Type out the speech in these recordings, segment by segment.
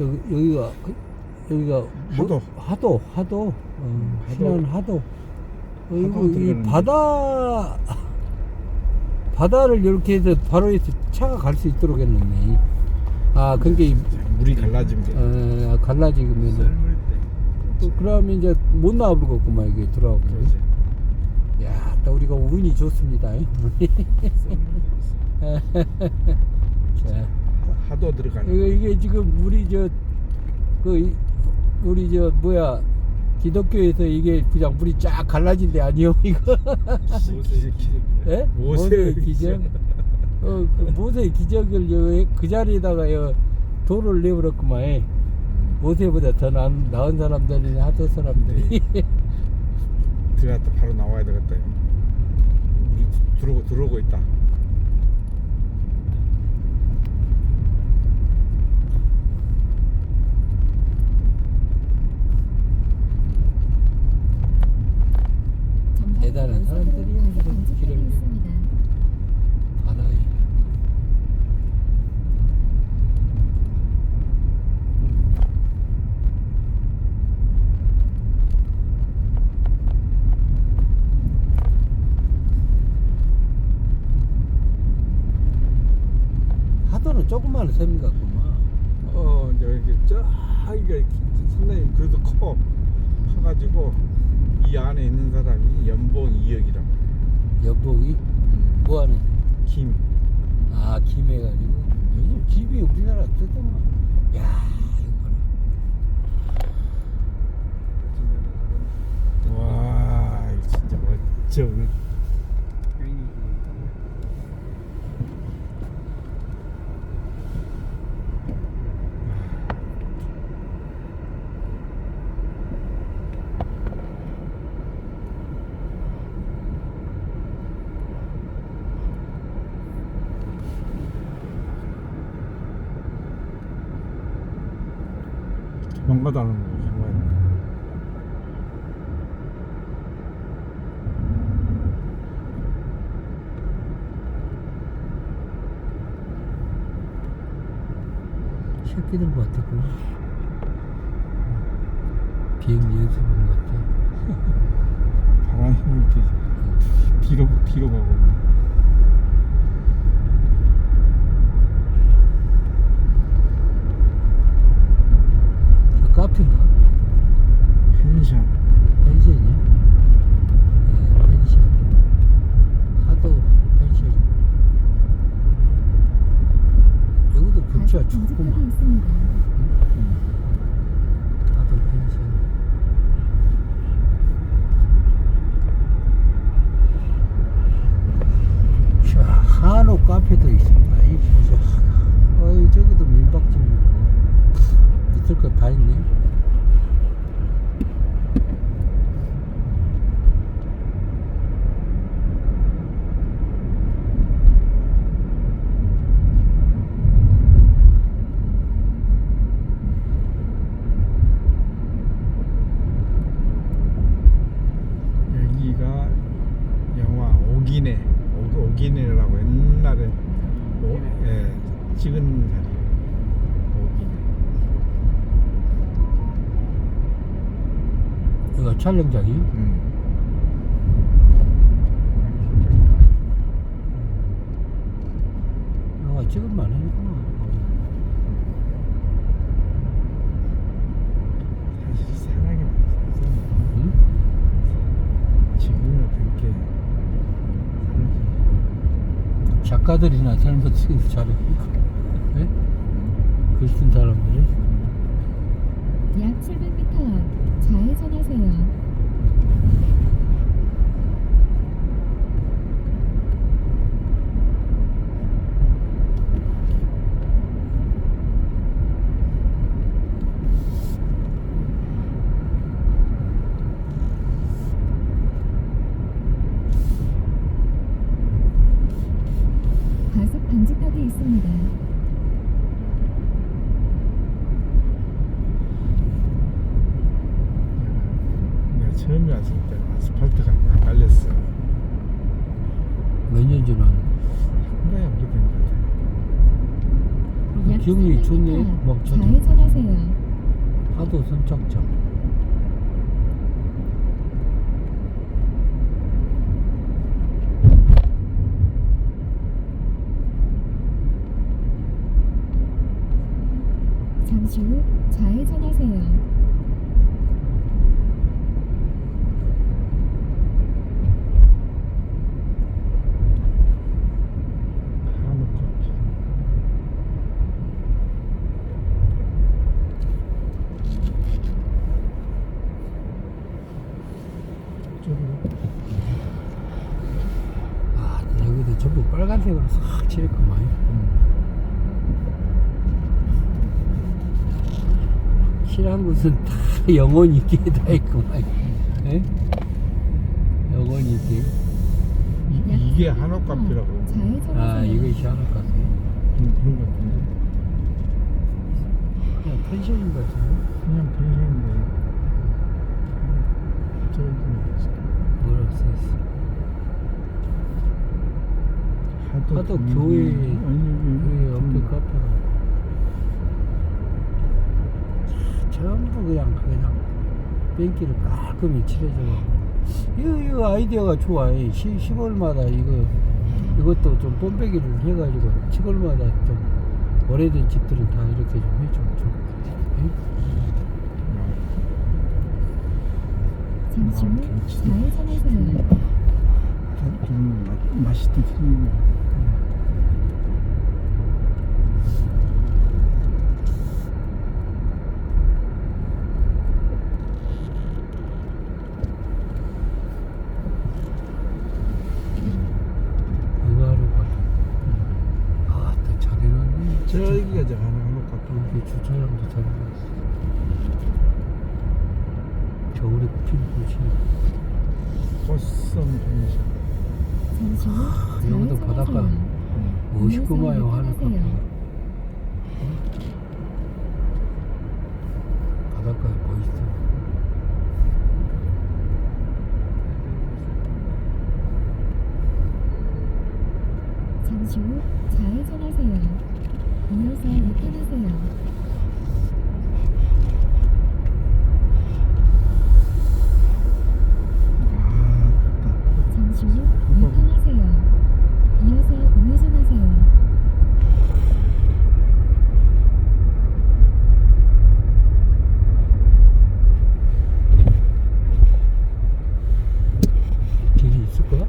여기, 여기가 여기가 뭐- 하도. 하도 하도 어, 하도. 신안 하도 어, 이거 하도 이 들어가는 바다 바다를 이렇게 해서 바로 해서 차가 갈 수 있도록 했는데 아 그러니까 이, 물이 갈라지면 돼. 어, 갈라지면은 썰물 때. 또 그러면 이제 못 나와버리겠구만 이게 들어가고 그러지. 야, 또 우리가 운이 좋습니다. 자, 하도 들어가는. 이거 이게 지금 우리 저그 이- 우리 저 뭐야 기독교에서 이게 그냥 물이 쫙 갈라진 데 아니요 이거? 모세 예? 모세의 기적. 어, 그 모세의 기적을 여- 그 자리에다가 여 돌을 내버렸구만. 예. 모세보다 더 나, 나은 사람들이 하도 사람들이. 들어갔다 바로 나와야 되겠다. 우리 들어오고 들어오고 있다. 대단한 사람들이야, 이런 길을. 바다에. 하도는 조그마한 셈 같구만. 어 이제 이렇게 저기가 상당히 그래도 커 커가지고 이 안에 있는 사람이 연봉 2억이라고. 여복이 뭐 하는? 김. 아 김 해가지고 요즘 집이 우리나라 뜨더만. 야 이거 봐라. 와 진짜 멋져. 도망가도 안 오는 거 정말. 새끼들 같았구나. 비행기 연습한 것 같아. 바람 힘을 뒤로 뒤로 가고. 저 카페인가? 펜션. 펜션이야? 네, 펜션. 하도 펜션. 여기도 근처가 좋구만. 하도 펜션. 자, 한옥 카페도 있습니다. 이 보자. 어이, 저기도 민박집 있고. 있을 것 다 있네. 여기가 영화 오기네. 오, 오기네라고 옛날에. 오, 예, 찍은 자리. 오기네. 여기가 촬영장이? 음. 영화 찍을만 하겠구나. 사실 사랑이 많았어 응? 지금은 그렇게 사람이 작가들이나 잘못 쓰기 잘해. 네? 글쓴 사람들이. 약 700m 앞 좌회전하세요. 과속 방지턱이 있습니다. 기분이 300m 좋네. 앞막 저도 좌회전하세요. 하도 선착장. 잠시 후 좌회전하세요. 한옥 커피. 저기로. 아, 여기도 전부 빨간색으로 싹 칠했구만. 칠한 곳은 다 영원히 있게 다 있구만. 예? 영원히 있게. 이, 이게 한옥 커피라고. 좌회전하세요. 아, 이것이 하나 같아. 음, 그런 것 같은데. 그냥 펜션인 것 같은데. 그냥 펜션인데. 저기 뭐라고 써있어. 하도, 하도 음, 교회, 아니 그 옆에 음, 카페가. 전부 그냥, 그냥, 뺑기를 깔끔히 칠해줘가지고. 이거, 이거 아이디어가 좋아. 이 시, 시골마다 이거, 이것도 좀 뽐빼기를 해가지고, 시골마다 좀 오래된 집들은 다 이렇게 좀 해주면 좋을 것 같아. 응? 잠시 후 좌회전하세요. 좀, 좀 맛, 맛이 또 틀리네. 이거 하러 가. 아, 또 잘해놨네. 저기가 저 하나 한옥 커피. 여기 주차장도 잘해놨어. 겨울에 핀 꽃이. 잠시 후 여기도 바닷가. 멋있구만요, 하늘 하세요. 카페가. 바닷가에 멋있어. 잠시 후 좌회전하세요. 이어서 우편하세요. 아, 잠시 후 우편하세요. 이어서 우회전하세요. 길이 있을 거야?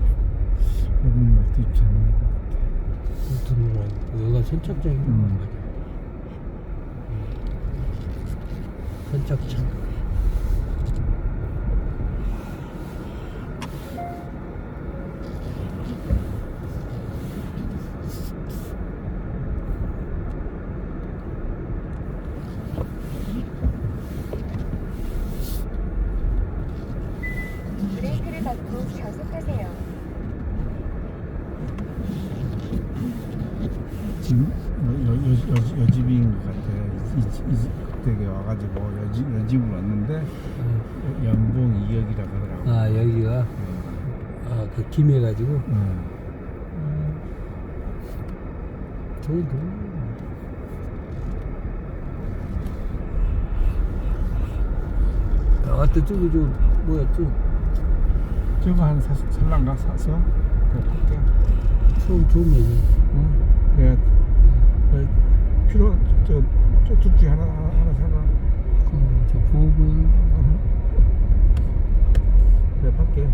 없는 것도 있지 않나. 드는 거 아니고. 여기가 선착장인 거 음. 맞아. 선착장. 브레이크를 밟고 좌속하세요. 지금 여, 여, 여, 여, 여집인 것 같아. 이, 이, 이, 그때 와가지고 여집, 여집을 왔는데 어. 연봉 2억이라 그러더라고. 아, 여기가, 어. 아, 그 김해가지고. 어. 저기 너무. 아, 또 저기, 저, 뭐야, 저, 저거 한 사, 살란가 사서 그거 할게. 처음 좋은 얘기. 어? 내가 어, 필요 저저둘 중에 하나 하나, 하나 사라. 어, 저 부부인. 어. 내가 팔게.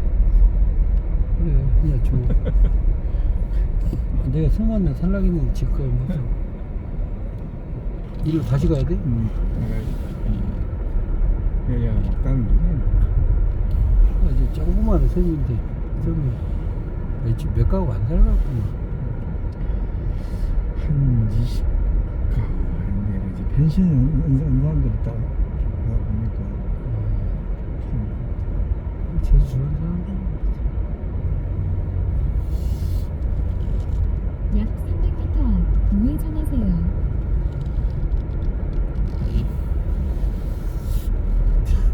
그래, 그냥 줘. 내가 승만나 살라기는 집거에 무슨. 일로 다시 가야 돼? 음. 내가 야, 야 막다는 게 아주 조그마한 섬인데, 좀, 몇, 집- 몇 가구 안 살아갔구나. 한 20. 가. 근데 이제 펜션 온, 온 사람들 있다. 내가 보니까. 좀 제주 좋은 사람들. 약 300m 앞 우회전하세요.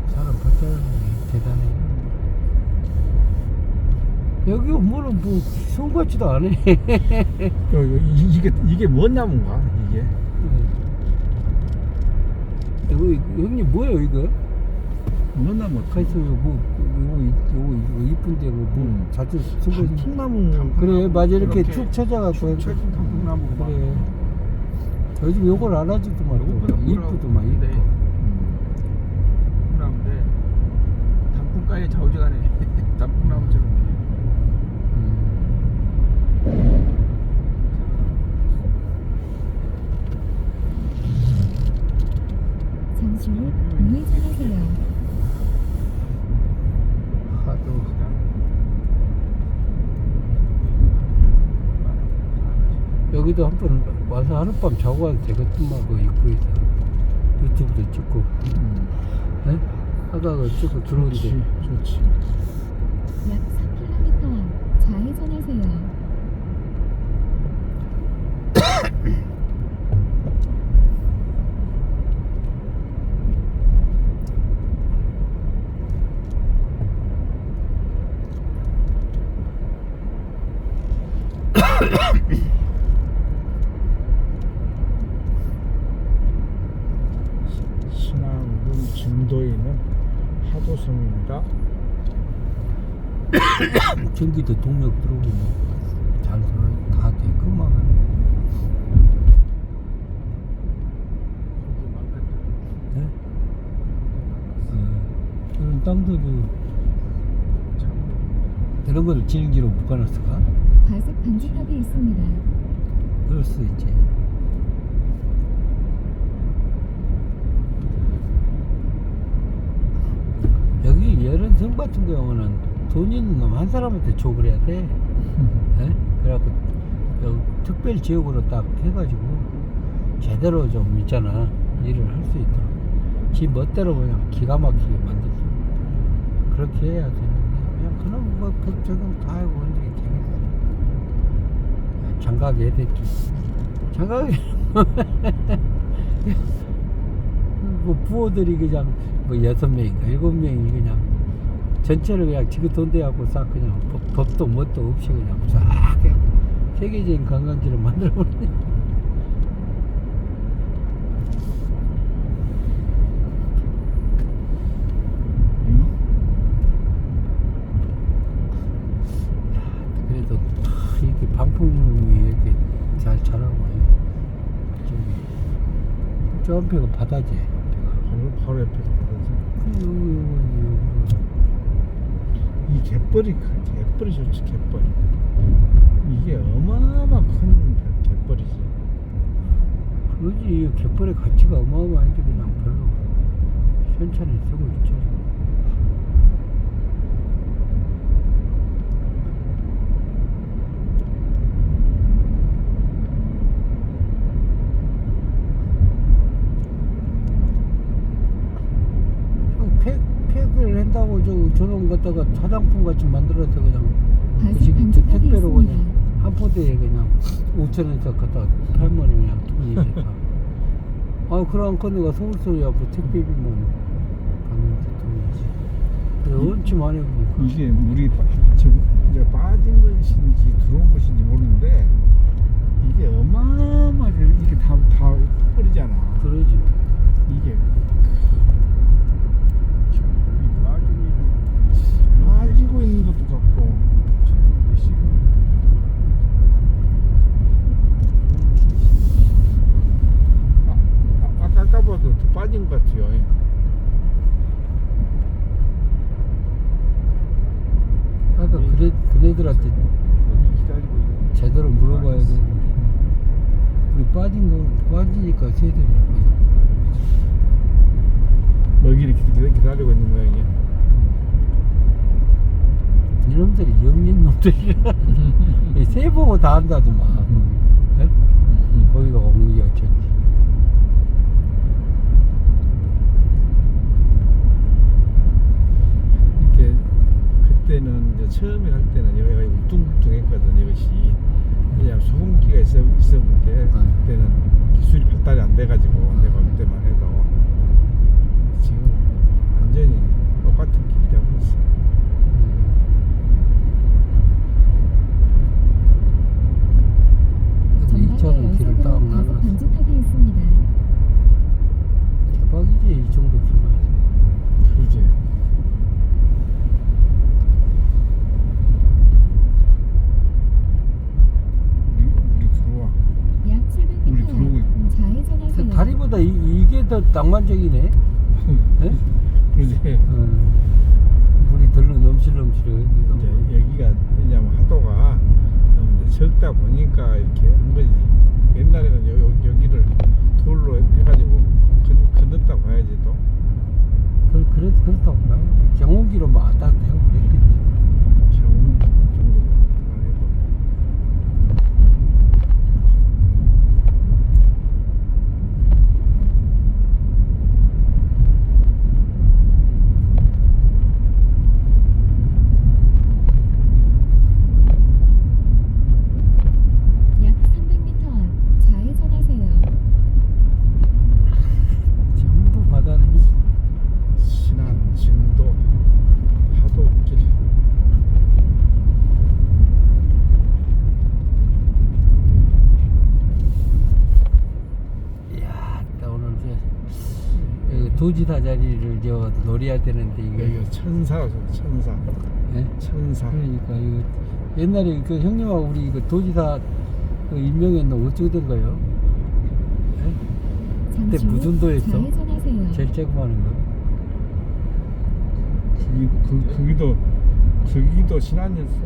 사람 발달하는 게 대단해. 여기 오면은 뭐, 손 같지도 않아. 요, 요, 이- 이게 이게 뭔 나무인가 이게? 응. 이거, 형님 뭐예요 이거? 뭐나 뭐 가있어 뭐 요거 이- 요거 이거 이쁜데 뭐, 뭐 음. 자주 쓴 거지 단풍나무 그래 맞아 이렇게 쭉 쳐져갖고 쭉 쳐진 단풍나무 막. 그래 요즘 요걸 요것보다 또 이쁘더만 네. 단풍나무인데 단풍가에 좌우지간에 단풍나무처럼 음. 잠시 후 우회전하세요. 하도 여기도 한 번 와서 하룻밤 자고 와도 되겠구만 그 입구에서 유튜브도 찍고 네? 하다가 찍고 들어오는데 좋지 좋지 약 3km 앞 좌회전하세요. 신안군 진도에 있는 하도섬입니다 전기도 동력 들어오고 뭐잘 다 되구만 네? 어, 그런 땅들도 이런 거를 지능지로 묶어놨을까? 과속 방지턱이 있습니다. 그럴 수 있지 여기 예른성 같은 경우는 돈 있는 놈 한 사람한테 족을 해야 돼. 예? 그래갖고 여기 특별 지역으로 딱 해가지고 제대로 좀 있잖아. 일을 할 수 있도록. 지 멋대로 그냥 기가 막히게 만들어 그렇게 해야 되는데 그냥 그런 뭐 법 적용 다 하고 하는 게 되겠어. 장가게 해야 됐지. 장가게 뭐 부호들이 그냥 뭐 여섯 명인가 일곱 명이 그냥 전체를 그냥 돈 대갖고 싹 그냥 법, 법도 뭣도 없이 그냥 싹 그냥 세계적인 관광지를 만들어 버리네. 그래도 다 이렇게 방풍이 이렇게 잘 자라고 해. 저기 저 앞에가 바다지. 바로, 바로 옆에 가서 요거 요거 요거. 이 갯벌이 큰 갯벌이 좋지 갯벌 이게 어마어마 큰 갯벌이지 그러지 이 갯벌의 가치가 어마어마한데 그냥 별로 현찰에 쓰고 있죠. 저 팩, 팩을 한다고 것다가 화장품 같이 만들어서 그냥 그 지금 택배로 그냥. 한 포대에 그냥 5천 원씩 갖다 팔면 그냥 돈이 됐다. 아 그럼 건네가 서울서야 뭐 택배비만 가면 돈이지. 그래 원치 많이 보니까. 이게 물이 빠, 저, 이제 빠진 것인지 들어온 것인지 모르는데 이게 어마어마하게 이게 다, 다 버리잖아 그러지. 이게 빠지고 있는 것도 같고 아, 아, 아까 아까 봐도 더 빠진 것 같아요 아까 그래 그네들한테 제대로 물어봐야 되는데. 우리 빠진 거 빠지니까 세대를. 먹이를 기다리고, 기다리고 있는 모양이야 이놈들이 영린 놈들이라 세 보고 다 한다더만. 예? 거기가 어묵이 어쩐지. 이렇게 그 때는 이제 처음에 할 때는 여기가 울퉁불퉁했거든 이것이 그냥 소금기가 있어 있었는 게. 그때는 기술이 발달이 안 돼가지고 내가 올 때만 해도. 지금 완전히 똑같은 길이 되어버렸어. 생각보 더 낭만적이네. 예? 그러지. 어, 물이 덜 넘실넘실해. 이제 여기가 왜냐면 하도가 너무 이제 적다 보니까 이렇게 한 거지. 옛날에는 여, 여, 여기를 돌로 해가지고 건, 건넜다 봐야지 또. 그, 그래, 그렇다고. 경운기로 막 왔다 갔다 하고 그랬겠지. 경운 정도만 해도. 약 300m 앞 좌회전하세요. 전부 바다는 신안, 진도, 하도길. 이야, 나 오늘 이제 여기 도지사 자리를 저 노려야 되는데 이게 여기가 천사가 천사. 예? 천사. 그러니까 이거 옛날에 그 형님하고 우리 그 도지사 그 임명했는 어떻게 된 거예요? 예? 그때 무슨 도였어? 제일 쬐고하는 거. 거기 그 거기도 저기도 신안이었어.